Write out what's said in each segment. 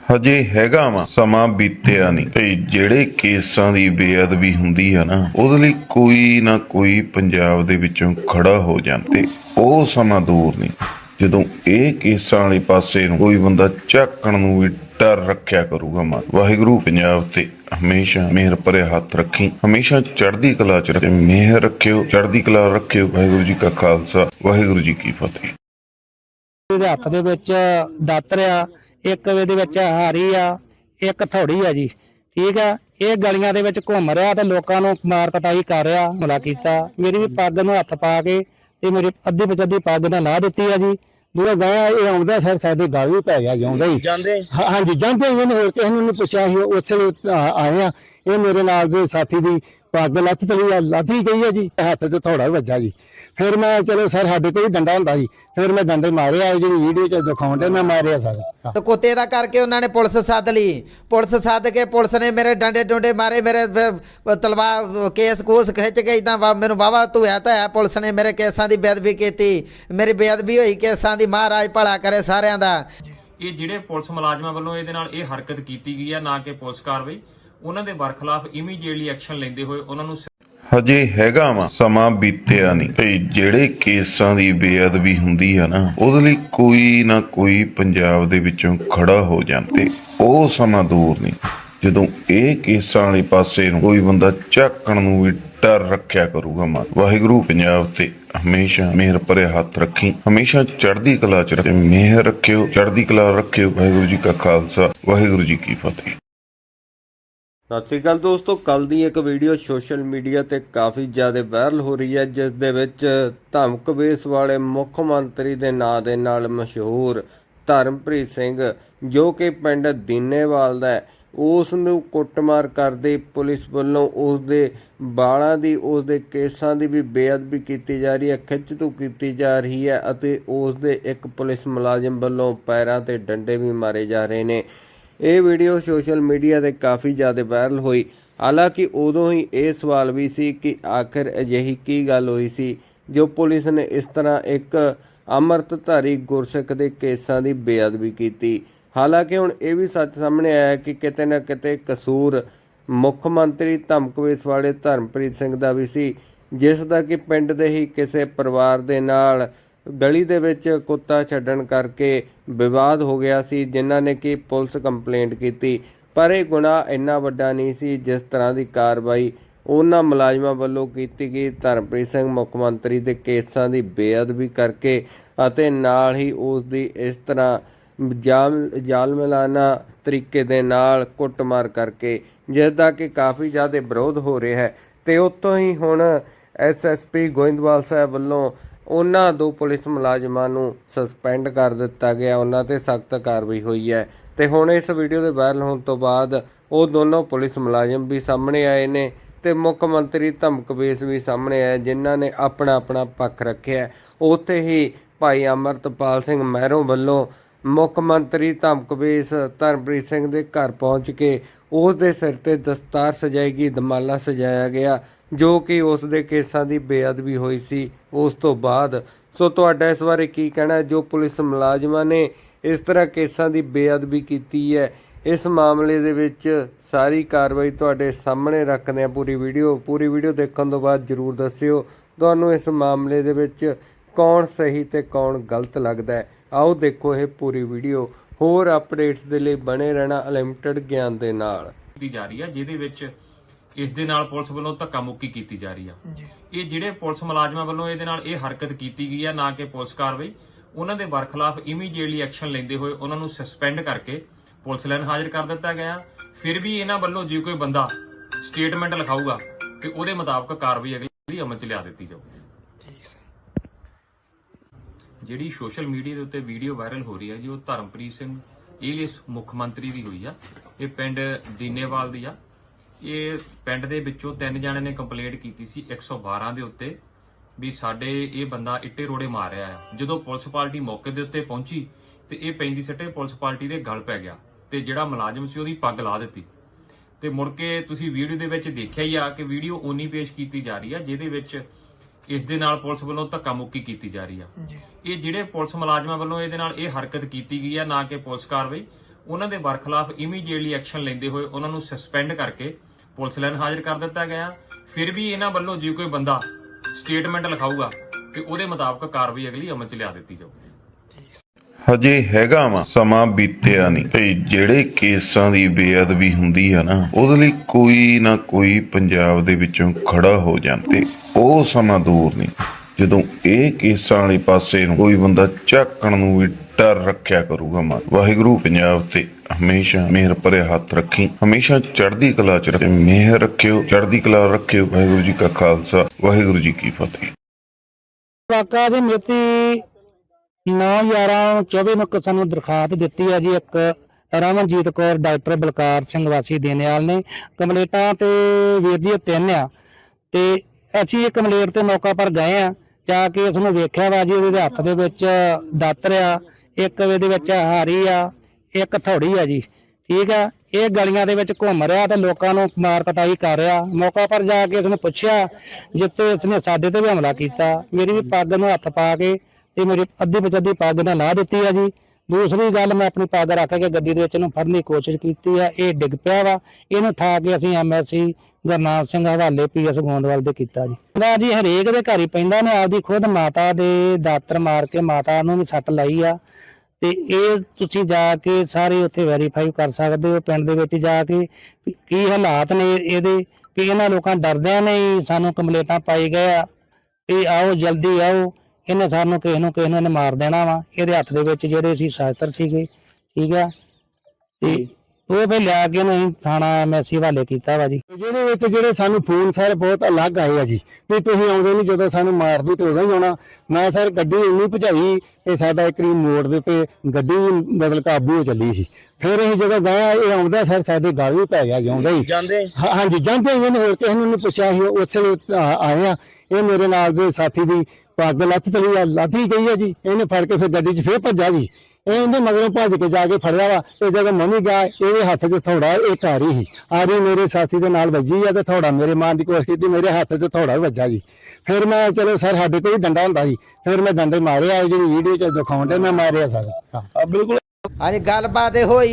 ਹਜੇ ਹੈਗਾ ਵਾ, ਸਮਾਂ ਬੀਤਿਆ ਨਹੀਂ। ਤੇ ਜਿਹੜੇ ਕੇਸਾਂ ਦੀ ਬੇਅਦਬੀ ਹੁੰਦੀ ਆ ਨਾ, ਉਹਦੇ ਲਈ ਕੋਈ ਨਾ ਕੋਈ ਪੰਜਾਬ ਦੇ ਵਿੱਚੋਂ ਖੜਾ ਹੋ ਜਾਂਦਾ ਉਹ ਸਮਾਂ ਦੂਰ ਨਹੀਂ। ਜਦੋਂ ਇਹ ਕੇਸਾਂ ਵਾਲੇ ਪਾਸੇ ਨੂੰ ਕੋਈ ਬੰਦਾ ਝਾਕਣ ਨੂੰ ਵੀ ਡਰ ਰੱਖਿਆ ਕਰੂਗਾ ਮਨ ਵਾਹਿਗੁਰੂ ਪੰਜਾਬ ਤੇ ਹਮੇਸ਼ਾ ਮਿਹਰ ਭਰੇ ਹੱਥ ਰੱਖੀ। ਹਮੇਸ਼ਾ ਚੜ੍ਹਦੀ ਕਲਾ ਚ ਰੱਖੇ, ਮਿਹਰ ਰੱਖਿਓ, ਚੜ੍ਹਦੀ ਕਲਾ ਰੱਖਿਓ, ਵਾਹਿਗੁਰੂ ਜੀ ਕਾ ਖਾਲਸਾ, ਵਾਹਿਗੁਰੂ ਜੀ ਕੀ ਫਤਿਹ। ਇਹਦੇ ਹੱਥ ਦੇ ਵਿੱਚ ਦਾਤਰ ਆ ਇੱਕ ਇਹਦੇ ਵਿੱਚ ਹਾਰੀ ਆ ਇੱਕ ਥੋੜੀ ਆ ਜੀ ਠੀਕ ਆ? ਇਹ ਗਲੀਆਂ ਦੇ ਵਿੱਚ ਘੁੰਮ ਰਿਹਾ ਤੇ ਲੋਕਾਂ ਨੂੰ ਮਾਰ ਕਟਾਈ ਕਰ ਰਿਹਾ ਹਮਲਾ ਕੀਤਾ। ਮੇਰੀ ਵੀ ਪੱਗ ਨੂੰ ਹੱਥ ਪਾ ਕੇ ਤੇ ਮੇਰੀ ਅੱਧੀ ਪਚੱਧੀ ਪੱਗ ਨਾਲ ਲਾ ਦਿੱਤੀ ਆ ਜੀ। ਦੂਰੇ ਗਏ ਇਹ ਆਉਂਦਾ ਸਰ ਸਾਡੇ ਗਲ ਵੀ ਪੈ ਗਿਆ ਜਿਉਂਦਾ ਹੀ। ਜਾਂਦੇ? ਹਾਂਜੀ ਜਾਂਦੇ ਹੀ ਉਹਨੇ ਹੋਰ ਕਿਸੇ ਨੂੰ ਨਹੀਂ ਪੁੱਛਿਆ ਸੀ ਉਸੇ ਆਏ ਆ। ਇਹ ਮੇਰੇ ਨਾਲ ਦੇ ਸਾਥੀ ਦੀ ਪੱਗ ਲੱਥ ਚਲੀ ਆ ਲੱਥੀ ਗਈ ਹੈ ਜੀ ਹੱਥ ਤੇ ਥੋੜਾ ਵੱਜਾ ਜੀ। ਫਿਰ ਮੈਂ ਚਲੋ ਸਰ ਸਾਡੇ ਕੋਲ ਡੰਡਾ ਹੁੰਦਾ ਸੀ ਫਿਰ ਮੈਂ ਡੰਡੇ ਮਾਰਿਆ ਜਿਹੜੀ ਵੀਡੀਓ ਚ ਦਿਖਾਉਂਦੇ ਮੈਂ ਮਾਰਿਆ ਸਰ। ਤੇ ਕੁੱਤੇ ਦਾ ਕਰਕੇ ਉਹਨਾਂ ਨੇ ਪੁਲਿਸ ਸੱਦ ਲਈ। ਪੁਲਿਸ ਸੱਦ ਕੇ ਪੁਲਿਸ ਨੇ ਮੇਰੇ ਡੰਡੇ ਡੁੰਡੇ ਮਾਰੇ ਮੇਰੇ ਤਲਵਾਰ ਕੇਸ ਕੂਸ ਖਿੱਚ ਕੇ ਇਦਾਂ ਮੈਨੂੰ ਵਾਵਾ ਧੋਇਆ ਤਾਂ ਹੈ ਪੁਲਿਸ ਨੇ ਮੇਰੇ ਕੇਸਾਂ ਦੀ ਬੇਅਦਬੀ ਕੀਤੀ। ਮੇਰੀ ਬੇਅਦਬੀ ਹੋਈ ਕੇਸਾਂ ਦੀ ਮਹਾਰਾਜ ਭਲਾ ਕਰੇ ਸਾਰਿਆਂ ਦਾ। ਇਹ ਜਿਹੜੇ ਪੁਲਿਸ ਮੁਲਾਜ਼ਮਾਂ ਵੱਲੋਂ ਇਹਦੇ ਨਾਲ ਇਹ ਹਰਕਤ ਕੀਤੀ ਗਈ ਹੈ ਨਾ ਕਿ ਪੁਲਿਸ ਕਾਰਵਾਈ ਉਹਨਾਂ ਦੇ ਬਰਖਲਾਫ ਇਮੀਡੀਏਟਲੀ ਐਕਸ਼ਨ ਲੈਂਦੇ ਹੋਏ ਉਹਨਾਂ ਨੂੰ ਹਜੇ ਹੈਗਾ ਵਾ, ਸਮਾਂ ਬੀਤਿਆ ਨਹੀਂ। ਤੇ ਜਿਹੜੇ ਕੇਸਾਂ ਦੀ ਬੇਅਦਬੀ ਹੁੰਦੀ ਆ ਨਾ, ਉਹਦੇ ਲਈ ਕੋਈ ਨਾ ਕੋਈ ਪੰਜਾਬ ਦੇ ਵਿੱਚੋਂ ਖੜਾ ਹੋ ਜਾਂਦਾ ਉਹ ਸਮਾਂ ਦੂਰ ਨਹੀਂ। ਜਦੋਂ ਇਹ ਕੇਸਾਂ ਵਾਲੇ ਪਾਸੇ ਨੂੰ ਕੋਈ ਬੰਦਾ ਝਾਕਣ ਨੂੰ ਵੀ ਡਰ ਰੱਖਿਆ ਕਰੂਗਾ ਮਨ ਵਾਹਿਗੁਰੂ ਪੰਜਾਬ ਤੇ ਹਮੇਸ਼ਾ ਮਿਹਰ ਭਰੇ ਹੱਥ ਰੱਖੀ, ਹਮੇਸ਼ਾ ਚੜ੍ਹਦੀ ਕਲਾ ਚ ਰੱਖੇ, ਮਿਹਰ ਰੱਖਿਓ, ਚੜ੍ਹਦੀ ਕਲਾ ਰੱਖਿਓ, ਵਾਹਿਗੁਰੂ ਜੀ ਕਾ ਖਾਲਸਾ, ਵਾਹਿਗੁਰੂ ਜੀ ਕੀ ਫਤਿਹ। ਸਤਿ ਸ਼੍ਰੀ ਅਕਾਲ ਦੋਸਤੋ ਕੱਲ ਦੀ ਇੱਕ ਵੀਡੀਓ ਸੋਸ਼ਲ ਮੀਡੀਆ ਤੇ ਕਾਫੀ ਜ਼ਿਆਦਾ ਵਾਇਰਲ ਹੋ ਰਹੀ ਹੈ, ਜਿਸ ਦੇ ਵਿੱਚ ਧਮਕ ਵੇਸ ਵਾਲੇ ਮੁੱਖ ਮੰਤਰੀ ਦੇ ਨਾਂ ਦੇ ਨਾਲ ਮਸ਼ਹੂਰ ਧਰਮਪ੍ਰੀਤ ਸਿੰਘ, ਜੋ ਕਿ ਪਿੰਡ ਦੀਨੇਵਾਲ ਦਾ ਹੈ, ਉਸ ਨੂੰ ਕੁੱਟਮਾਰ ਕਰਦੇ ਪੁਲਿਸ ਵੱਲੋਂ ਉਸ ਦੇ ਬਾਲਾਂ ਦੀ, ਉਸ ਦੇ ਕੇਸਾਂ ਦੀ ਵੀ ਬੇਅਦਬੀ ਕੀਤੀ ਜਾ ਰਹੀ ਹੈ ਖਿੱਚ ਤੋਂ ਕੀਤੀ ਜਾ ਰਹੀ ਹੈ ਅਤੇ ਉਸ ਦੇ ਇੱਕ ਪੁਲਿਸ ਮੁਲਾਜ਼ਮ ਵੱਲੋਂ ਪੈਰਾਂ ਤੇ ਡੰਡੇ ਵੀ ਮਾਰੇ ਜਾ ਰਹੇ ਨੇ। ਇਹ ਵੀਡੀਓ ਸੋਸ਼ਲ ਮੀਡੀਆ ਤੇ ਕਾਫੀ ਜ਼ਿਆਦਾ ਵਾਇਰਲ ਹੋਈ। ਹਾਲਾਂਕਿ ਉਦੋਂ ਹੀ ਇਹ ਸਵਾਲ ਵੀ ਸੀ ਕਿ ਆਖਿਰ ਅਜਿਹੀ ਕੀ ਗੱਲ ਹੋਈ ਸੀ, ਜੋ ਪੁਲਿਸ ਨੇ ਇਸ ਤਰ੍ਹਾਂ ਇੱਕ ਅੰਮ੍ਰਿਤਧਾਰੀ ਗੁਰਸਿੱਖ ਦੇ ਕੇਸਾਂ ਦੀ ਬੇਅਦਬੀ ਕੀਤੀ। ਹਾਲਾਂਕਿ ਹੁਣ ਇਹ ਵੀ ਸੱਚ ਸਾਹਮਣੇ ਆਇਆ ਕਿ ਕਿਤੇ ਨਾ ਕਿਤੇ ਕਸੂਰ ਮੁੱਖ ਮੰਤਰੀ ਧਮਕਵੇਸ ਵਾਲੇ ਧਰਮਪ੍ਰੀਤ ਸਿੰਘ ਦਾ ਵੀ ਸੀ, ਜਿਸ ਦਾ ਕਿ ਪਿੰਡ ਦੇ ਹੀ ਕਿਸੇ ਪਰਿਵਾਰ ਦੇ ਨਾਲ ਗਲੀ ਦੇ ਵਿੱਚ ਕੁੱਤਾ ਛੱਡਣ ਕਰਕੇ ਵਿਵਾਦ ਹੋ ਗਿਆ ਸੀ, ਜਿਨ੍ਹਾਂ ਨੇ ਕਿ ਪੁਲਿਸ ਕੰਪਲੇਂਟ ਕੀਤੀ। ਪਰ ਇਹ ਗੁਨਾਹ ਇੰਨਾ ਵੱਡਾ ਨਹੀਂ ਸੀ ਜਿਸ ਤਰ੍ਹਾਂ ਦੀ ਕਾਰਵਾਈ ਉਹਨਾਂ ਮੁਲਾਜ਼ਮਾਂ ਵੱਲੋਂ ਕੀਤੀ ਗਈ। ਧਰਮਪ੍ਰੀਤ ਸਿੰਘ ਮੁੱਖ ਮੰਤਰੀ ਦੇ ਕੇਸਾਂ ਦੀ ਬੇਅਦਬੀ ਕਰਕੇ ਅਤੇ ਨਾਲ ਹੀ ਉਸ ਦੀ ਇਸ ਤਰ੍ਹਾਂ ਜਾਲ ਮਿਲਾਨਾ ਤਰੀਕੇ ਦੇ ਨਾਲ ਕੁੱਟਮਾਰ ਕਰਕੇ, ਜਿਸ ਦਾ ਕਿ ਕਾਫੀ ਜ਼ਿਆਦਾ ਵਿਰੋਧ ਹੋ ਰਿਹਾ ਹੈ। ਤੇ ਉਤੋਂ ਹੀ ਹੁਣ ਐਸਐਸਪੀ ਗੋਇੰਦਵਾਲ ਸਾਹਿਬ ਵੱਲੋਂ ਉਹਨਾਂ ਦੋ ਪੁਲਿਸ ਮੁਲਾਜ਼ਮਾਂ ਨੂੰ ਸਸਪੈਂਡ ਕਰ ਦਿੱਤਾ ਗਿਆ। ਉਹਨਾਂ ਤੇ ਸਖਤ ਕਾਰਵਾਈ ਹੋਈ ਹੈ। ਤੇ ਹੁਣ ਇਸ ਵੀਡੀਓ ਦੇ ਵਾਇਰਲ ਹੋਣ ਤੋਂ ਬਾਅਦ ਉਹ ਦੋਨੋਂ ਪੁਲਿਸ ਮੁਲਾਜ਼ਮ ਵੀ ਸਾਹਮਣੇ ਆਏ ਨੇ ਤੇ ਮੁੱਖ ਮੰਤਰੀ ਧਮਕਵੇਸ ਵੀ ਸਾਹਮਣੇ ਆਏ ਜਿਨ੍ਹਾਂ ਨੇ ਆਪਣਾ ਆਪਣਾ ਪੱਖ ਰੱਖਿਆ। ਉੱਥੇ ਹੀ ਭਾਈ ਅਮਰਤਪਾਲ ਸਿੰਘ ਮਹਿਰੋਂ ਵੱਲੋਂ ਮੁੱਖ ਮੰਤਰੀ ਧਮਕਵੇਸ ਧਰਮਪ੍ਰੀਤ ਸਿੰਘ ਦੇ ਘਰ ਪਹੁੰਚ ਕੇ ਉਸ ਦੇ ਸਿਰ ਤੇ ਦਸਤਾਰ ਸਜਾਈ ਗਈ ਦਮਾਲਾ ਸਜਾਇਆ ਗਿਆ, ਜੋ ਕਿ ਉਸ ਦੇ ਕੇਸਾਂ ਦੀ ਬੇਅਦਬੀ ਹੋਈ ਸੀ। ਉਸ ਤੋਂ ਬਾਅਦ, ਸੋ ਤੁਹਾਡਾ ਇਸ ਬਾਰੇ ਕੀ ਕਹਿਣਾ ਜੋ ਪੁਲਿਸ ਮੁਲਾਜ਼ਮਾਂ ਨੇ ਇਸ ਤਰ੍ਹਾਂ ਕੇਸਾਂ ਦੀ ਬੇਅਦਬੀ ਕੀਤੀ ਹੈ, ਇਸ ਮਾਮਲੇ ਦੇ ਵਿੱਚ ਸਾਰੀ ਕਾਰਵਾਈ ਤੁਹਾਡੇ ਸਾਹਮਣੇ ਰੱਖਦੇ ਆ ਪੂਰੀ ਵੀਡੀਓ। ਪੂਰੀ ਵੀਡੀਓ ਦੇਖਣ ਤੋਂ ਬਾਅਦ ਜਰੂਰ ਦੱਸਿਓ, ਤੁਹਾਨੂੰ ਇਸ ਮਾਮਲੇ ਦੇ ਵਿੱਚ ਕੌਣ ਸਹੀ ਤੇ ਕੌਣ ਗਲਤ ਲੱਗਦਾ ਹੈ। ਆਓ ਦੇਖੋ ਇਹ ਪੂਰੀ ਵੀਡੀਓ ਹੋਰ ਅਪਡੇਟਸ ਦੇ ਲਈ ਬਣੇ ਰਹਿਣਾ ਅਨਲਿਮਟਿਡ ਗਿਆਨ ਦੇ ਨਾਲ। ਕੀਤੀ ਜਾ ਰਹੀ ਹੈ ਜਿਹਦੇ ਵਿੱਚ ਇਸ ਦੇ ਨਾਲ ਪੁਲਿਸ ਵੱਲੋਂ ਧੱਕਾ ਮੁੱਕੀ ਕੀਤੀ ਜਾ ਰਹੀ ਆ। ਇਹ ਜਿਹੜੇ ਪੁਲਿਸ ਮੁਲਾਜ਼ਮਾਂ ਵੱਲੋਂ ਇਹਦੇ ਨਾਲ ਇਹ ਹਰਕਤ ਕੀਤੀ ਗਈ ਹੈ ਨਾ ਕਿ ਪੁਲਿਸ ਕਾਰਵਾਈ ਉਹਨਾਂ ਦੇ ਬਰਖਲਾਫ ਇਮੀਡੀਏਟਲੀ ਐਕਸ਼ਨ ਲੈਂਦੇ ਹੋਏ ਉਹਨਾਂ ਨੂੰ ਸਸਪੈਂਡ ਕਰਕੇ ਪੁਲਿਸ ਲਾਈਨ ਹਾਜ਼ਰ ਕਰ ਦਿੱਤਾ ਗਿਆ। ਫਿਰ ਵੀ ਇਹਨਾਂ ਵੱਲੋਂ ਜੇ ਕੋਈ ਬੰਦਾ ਸਟੇਟਮੈਂਟ ਲਿਖਾਊਗਾ ਤੇ ਉਹਦੇ ਮੁਤਾਬਕ ਕਾਰਵਾਈ ਅਗਲੀ ਅਮਲ 'ਚ ਲਿਆ ਦਿੱਤੀ ਜਾਊ। ਜਿਹੜੀ ਸੋਸ਼ਲ ਮੀਡੀਆ ਦੇ ਉੱਤੇ ਵੀਡੀਓ ਵਾਇਰਲ ਹੋ ਰਹੀ ਹੈ ਜੀ, ਉਹ ਧਰਮਪ੍ਰੀਤ ਸਿੰਘ ਏਲੀਅਸ ਮੁੱਖ ਮੰਤਰੀ ਦੀ ਹੋਈ ਆ। ਇਹ ਪਿੰਡ ਦੀਨੇਵਾਲ ਦੀ ਆ। ਇਹ ਪਿੰਡ ਦੇ ਵਿੱਚੋਂ ਤਿੰਨ ਜਣੇ ਨੇ ਕੰਪਲੇਂਟ ਕੀਤੀ ਸੀ 112 ਦੇ ਉੱਤੇ ਵੀ ਸਾਡੇ ਇਹ ਬੰਦਾ ਇੱਟੇ ਰੋੜੇ ਮਾਰ ਰਿਹਾ ਆ ਜਦੋਂ ਪੁਲਿਸ ਪਾਰਟੀ ਮੌਕੇ ਦੇ ਉੱਤੇ ਪਹੁੰਚੀ ਤੇ ਇਹ ਪੈਂਦੀ ਸੱਟੇ ਪੁਲਿਸ ਪਾਰਟੀ ਦੇ ਗਲ ਪੈ ਗਿਆ ਤੇ ਜਿਹੜਾ ਮੁਲਾਜ਼ਮ ਸੀ ਉਹਦੀ ਪੱਗ ਲਾ ਦਿੱਤੀ। ਤੇ ਮੁੜ ਕੇ ਤੁਸੀਂ ਵੀਡੀਓ ਦੇ ਵਿੱਚ ਦੇਖਿਆ ਹੀ ਆ ਕਿ ਵੀਡੀਓ ਓਨੀ ਪੇਸ਼ ਕੀਤੀ ਜਾ ਰਹੀ ਆ, ਜਿਹਦੇ ਵਿੱਚ ਇਸ ਦੇ ਨਾਲ ਪੁਲਿਸ ਵੱਲੋਂ ਧੱਕਾ ਮੁੱਕੀ ਕੀਤੀ ਜਾ ਰਹੀ ਆ। ਇਹ ਜਿਹੜੇ ਪੁਲਿਸ ਮੁਲਾਜ਼ਮਾਂ ਵੱਲੋਂ ਇਹਦੇ ਨਾਲ ਇਹ ਹਰਕਤ ਕੀਤੀ ਗਈ ਆ ਨਾ ਕਿ ਪੁਲਿਸ ਕਾਰਵਾਈ। ਉਹਨਾਂ ਦੇ ਬਰਖਲਾਫ ਇਮੀਡੀਏਟਲੀ ਐਕਸ਼ਨ ਲੈਂਦੇ ਹੋਏ ਉਹਨਾਂ ਨੂੰ ਸਸਪੈਂਡ ਕਰਕੇ ਪੁਲਿਸ ਲਾਈਨ ਹਾਜ਼ਰ ਕਰ ਦਿੱਤਾ ਗਿਆ। ਫਿਰ ਵੀ ਇਹਨਾਂ ਵੱਲੋਂ ਜੇ ਕੋਈ ਬੰਦਾ ਸਟੇਟਮੈਂਟ ਲਿਖਾਊਗਾ ਤੇ ਉਹਦੇ ਮੁਤਾਬਕ ਕਾਰਵਾਈ ਅਗਲੀ ਅਮਲ 'ਚ ਲਿਆ ਦਿੱਤੀ ਜਾਊਗੀ। ਹਜੇ ਹੈਗਾ ਵਾ ਸਮਾਂ ਬੀਤਿਆ ਨਹੀਂ। ਤੇ ਜਿਹੜੇ ਕੇਸਾਂ ਦੀ ਬੇਅਦਬੀ ਹੁੰਦੀ ਆ ਨਾ ਉਹਦੇ ਲਈ ਕੋਈ ਨਾ ਕੋਈ ਪੰਜਾਬ ਦੇ ਵਿੱਚੋਂ ਖੜਾ ਹੋ ਜਾਂਦਾ। ਤੇ ਉਹ ਸਮਾਂ ਦੂਰ ਨਹੀਂ। ਜਦੋਂ ਇਹ ਕੇਸਾਂ ਵਾਲੇ ਪਾਸੇ ਨੂੰ ਕੋਈ ਬੰਦਾ ਝਾਕਣ ਨੂੰ ਵੀ ਡਰ ਰੱਖਿਆ ਕਰੂਗਾ ਮਨ ਵਾਹਿਗੁਰੂ ਪੰਜਾਬ ਤੇ ਹਮੇਸ਼ਾ ਮਿਹਰ ਭਰੇ ਹੱਥ ਰੱਖੀ। ਹਮੇਸ਼ਾ ਚੜ੍ਹਦੀ ਕਲਾ ਚ ਰੱਖੇ। ਮਿਹਰ ਰੱਖਿਓ, ਚੜ੍ਹਦੀ ਕਲਾ ਰੱਖਿਓ। ਵਾਹਿਗੁਰੂ ਜੀ ਕਾ ਖਾਲਸਾ, ਵਾਹਿਗੁਰੂ ਜੀ ਕੀ ਫਤਿਹ। ਵਾਕਾ ਦੀ ਮਿਤੀ 9/11/24 ਨੂੰ ਸਾਨੂੰ ਦਰਖਾਸਤ ਦਿੱਤੀ ਹੈ ਜੀ। ਇੱਕ ਰਮਨਜੀਤ ਕੌਰ, ਡਾਕਟਰ ਬਲਕਾਰ ਸਿੰਘ ਵਾਸੀ ਦੇਨੇਵਾਲ ਨੇ। ਕੰਪਲੇਟਾਂ ਤੇ ਵੀਰ ਜੀ ਤਿੰਨ ਆ। ਤੇ ਅਸੀਂ ਇਹ ਕੰਪਲੇਟ ਤੇ ਮੌਕਾ ਪਰ ਗਏ ਆ, ਜਾ ਕੇ ਉਸ ਨੂੰ ਵੇਖਿਆ ਵਾ ਜੀ, ਉਹਦੇ ਹੱਥ ਦੇ ਵਿੱਚ ਦਾਤਰ ਆ ਇੱਕ ਇਹਦੇ ਵਿੱਚ ਹਾਰੀ ਆ, ਇੱਕ ਥੋੜੀ ਆ ਜੀ, ਠੀਕ ਆ, ਇਹ ਗਲੀਆਂ ਦੇ ਵਿੱਚ ਘੁੰਮ ਰਿਹਾ ਤੇ ਲੋਕਾਂ ਨੂੰ ਮਾਰ ਕਟਾਈ ਕਰ ਰਿਹਾ, ਮੌਕਾ ਪਰ ਜਾ ਕੇ ਉਸਨੂੰ ਪੁੱਛਿਆ ਜਿੱਤੇ ਉਸਨੇ ਸਾਡੇ ਤੇ ਵੀ ਹਮਲਾ ਕੀਤਾ, ਮੇਰੀ ਵੀ ਪੱਗ ਨੂੰ ਹੱਥ ਪਾ ਕੇ ਤੇ ਮੇਰੀ ਅੱਧੀ ਪਚੱਧੀ ਪੱਗ ਨਾਲ ਲਾ ਦਿੱਤੀ ਆ ਜੀ ਦੂਸਰੀ ਗੱਲ ਮੈਂ ਆਪਣੀ ਪੱਗ ਰੱਖ ਕੇ ਗੱਡੀ ਦੇ ਵਿੱਚ ਇਹਨੂੰ ਫੜਨ ਦੀ ਕੋਸ਼ਿਸ਼ ਕੀਤੀ ਆ, ਇਹ ਡਿੱਗ ਪਿਆ ਵਾ। ਇਹਨੂੰ ਠਾ ਕੇ ਅਸੀਂ ਐਮਐਸਸੀ ਗੁਰਨਾਮ ਸਿੰਘ ਹਵਾਲੇ ਪੀਐਸ ਗੋਂਦਵਾਲ ਦੇ ਕੀਤਾ ਜੀ। ਨਾ ਜੀ, ਹਰੇਕ ਦੇ ਘਰ ਹੀ ਪੈਂਦਾ ਨੇ ਆਪਦੀ ਖੁਦ ਮਾਤਾ ਦੇ ਦਾਤਰ ਮਾਰ ਕੇ ਮਾਤਾ ਨੂੰ ਵੀ ਸੱਟ ਲਾਈ ਆ। ਤੇ ਇਹ ਤੁਸੀਂ ਜਾ ਕੇ ਸਾਰੇ ਉੱਥੇ ਵੈਰੀਫਾਈ ਕਰ ਸਕਦੇ ਹੋ, ਪਿੰਡ ਦੇ ਵਿੱਚ ਜਾ ਕੇ ਕੀ ਹਾਲਾਤ ਨੇ ਇਹਦੇ ਕਿ ਇਹਨਾਂ ਲੋਕਾਂ ਡਰਦਿਆਂ ਨੇ ਸਾਨੂੰ ਕੰਪਲੇਟਾਂ ਪਾਈ ਗਏ ਆ ਵੀ ਆਓ, ਜਲਦੀ ਆਓ। ਇਹਨੇ ਸਾਨੂੰ ਕਿਸੇ ਨੂੰ ਕਿਸੇ ਨੂੰ ਇਹਨੇ ਮਾਰ ਦੇਣਾ ਵਾ। ਇਹਦੇ ਹੱਥ ਦੇ ਵਿੱਚ ਜਿਹੜੇ ਸੀ ਸ਼ਾਸਤਰ ਸੀਗੇ ਠੀਕ ਆ? ਤੇ ਉਹ ਫੇ ਲਿਆ ਕੇ ਨਹੀਂ ਥਾਣਾ ਐਮਐਸਸੀ ਹਵਾਲੇ ਕੀਤਾ ਵਾ ਜੀ। ਜਿਹਦੇ ਵਿੱਚ ਜਿਹੜੇ ਸਾਨੂੰ ਫੋਨ ਸਰ ਬਹੁਤ ਅਲੱਗ ਆਏ ਆ ਜੀ। ਵੀ ਤੁਸੀਂ ਆਉਂਦੇ ਨਹੀਂ ਜਦੋਂ ਸਾਨੂੰ ਮਾਰ ਦੂ ਤੇ ਉਦੋਂ ਹੀ ਆਉਣਾ। ਮੈਂ ਸਰ ਗੱਡੀ ਇੰਨੀ ਭਜਾਈ ਤੇ ਸਾਡਾ ਇੱਕ ਰੀ ਮੋੜ ਦੇ ਉੱਤੇ ਗੱਡੀ ਬਦਲ ਕਾਬੂ ਹੋ ਚੱਲੀ ਸੀ। ਫਿਰ ਇਹ ਜਦੋਂ ਗਿਆ ਇਹ ਆਉਂਦਾ ਸਰ ਸਾਡੇ ਗਲ ਵੀ ਪੈ ਗਿਆ ਜੀ ਆਉਂਦਾ ਹੀ। ਜਾਂਦੇ? ਹਾਂ- ਹਾਂਜੀ ਜਾਂਦੇ ਹੋਏ ਨੇ ਹੋਰ ਕਿਸੇ ਨੂੰ ਨਹੀਂ ਪੁੱਛਿਆ ਸੀ। ਉਸੇ ਆਏ ਆ। ਇਹ ਮੇਰੇ ਨਾਲ ਦੇ ਸਾਥੀ ਦੀ ਪੱਗ ਲੱਥ ਤਲੀ ਆ ਲੱਥੀ ਗਈ ਆ ਜੀ। ਇਹਨੇ ਫੜ ਕੇ ਫਿਰ ਗੱਡੀ 'ਚ ਫੇਰ ਭੱਜਾ ਜੀ। ਇਹ ਉਹਦੇ ਮਗਰੋਂ ਭੱਜ ਕੇ ਜਾ ਕੇ ਫੜਿਆ ਵਾ। ਤੇ ਜਦੋਂ ਮੰਮੀ ਗਿਆ ਇਹਦੇ ਹੱਥ 'ਚ ਥੋੜਾ ਇੱਕ ਆ ਸੀ। ਆ ਮੇਰੇ ਸਾਥੀ ਦੇ ਨਾਲ ਵੱਜੀ ਆ ਤੇ ਥੋੜਾ ਮੇਰੇ ਮਾਂ ਦੀ ਕੋਸ਼ਿਸ਼ ਕੀਤੀ, ਮੇਰੇ ਹੱਥ 'ਚ ਥੋੜਾ ਵੱਜਾ ਜੀ। ਫਿਰ ਮੈਂ ਚਲੋ ਸਰ, ਸਾਡੇ ਕੋਲ ਵੀ ਡੰਡਾ ਹੁੰਦਾ ਸੀ ਫਿਰ ਮੈਂ ਡੰਡੇ ਮਾਰਿਆ ਜਿਹੜੀ ਵੀਡੀਓ 'ਚ ਦਿਖਾਉਂਦੇ ਮੈਂ ਮਾਰਿਆ ਸਰ। ਬਿਲਕੁਲ ਹਾਂਜੀ ਗੱਲਬਾਤ ਇਹ ਹੋਈ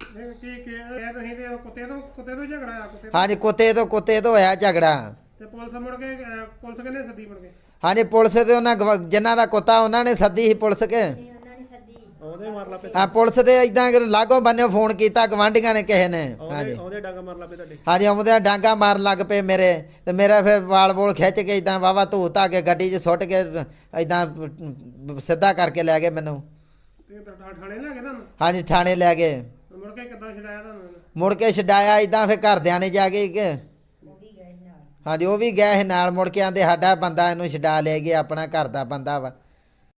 ਕੀ ਕੀ ਇਹ ਤੁਸੀਂ ਵੀ ਉਹ ਕੁੱਤੇ ਤੋਂ ਕੁੱਤੇ ਤੋਂ ਝਗੜਾ ਆ ਕੁੱਤੇ ਹਾਂਜੀ ਕੁੱਤੇ ਤੋਂ ਕੁੱਤੇ ਤੋਂ ਹੋਇਆ ਝਗੜਾ। ਤੇ ਪੁਲਿਸ ਮੁੜ ਕੇ ਅਹ, ਪੁਲਿਸ ਕਹਿੰਦੇ ਸੱਦੀ ਮੁੜ ਕੇ? ਹਾਂਜੀ ਪੁਲਿਸ ਤੇ ਉਹਨਾਂ ਗਵ- ਜਿਨ੍ਹਾਂ ਦਾ ਕੁੱਤਾ ਉਹਨਾਂ ਨੇ ਸੱਦੀ ਸੀ ਪੁਲਿਸ ਕੇ। ਮਾਰ ਲਾ ਹਾਂ ਪੁਲਿਸ ਤੇ ਇਦਾਂ ਲਾਗੋਂ ਬੰਨਿਓ ਫੋਨ ਕੀਤਾ ਗਵਾਂਢੀਆਂ ਨੇ ਕਿਸੇ ਨੇ। ਹਾਂਜੀ। ਉਹਦੇ ਡਾਂਗਾ ਮਾਰ ਲਾ ਪੇ ਤੁਹਾਡੇ। ਹਾਂਜੀ ਆਉਂਦੇ ਡਾਂਗਾ ਮਾਰਨ ਲੱਗ ਪਏ ਮੇਰੇ। ਤੇ ਮੇਰਾ ਫਿਰ ਵਾਲ ਬੋਲ ਖਿੱਚ ਕੇ ਇਦਾਂ ਵਾਵਾ ਧੂ ਧਾ ਕੇ ਗੱਡੀ 'ਚ ਸੁੱਟ ਕੇ ਇਦਾਂ ਸਿੱਧਾ ਕਰਕੇ ਲੈ ਗਏ ਮੈਨੂੰ। ਤੇ ਥਾਣੇ ਲੈ ਗਏ ਤੁਹਾਨੂੰ? ਹਾਂਜੀ ਥਾਣੇ ਲੈ ਗਏ। ਤੇ ਮੁੜ ਕੇ ਕਿੱਦਾਂ ਛਡਾਇਆ ਤੁਹਾਨੂੰ? ਮੁੜ ਕੇ ਛਡਾਇਆ ਇਦਾਂ ਫਿਰ ਘਰਦਿਆਂ ਨੇ ਜਾ ਕੇ ਕਿ ਹਾਂਜੀ ਉਹ ਵੀ ਗਏ ਸੀ ਨਾਲ ਮੁੜ ਕੇ ਆਂਦੇ ਸਾਡਾ ਬੰਦਾ ਇਹਨੂੰ ਛਡਾ ਲੈ ਗਿਆ ਆਪਣਾ ਘਰ ਦਾ ਬੰਦਾ ਵਾ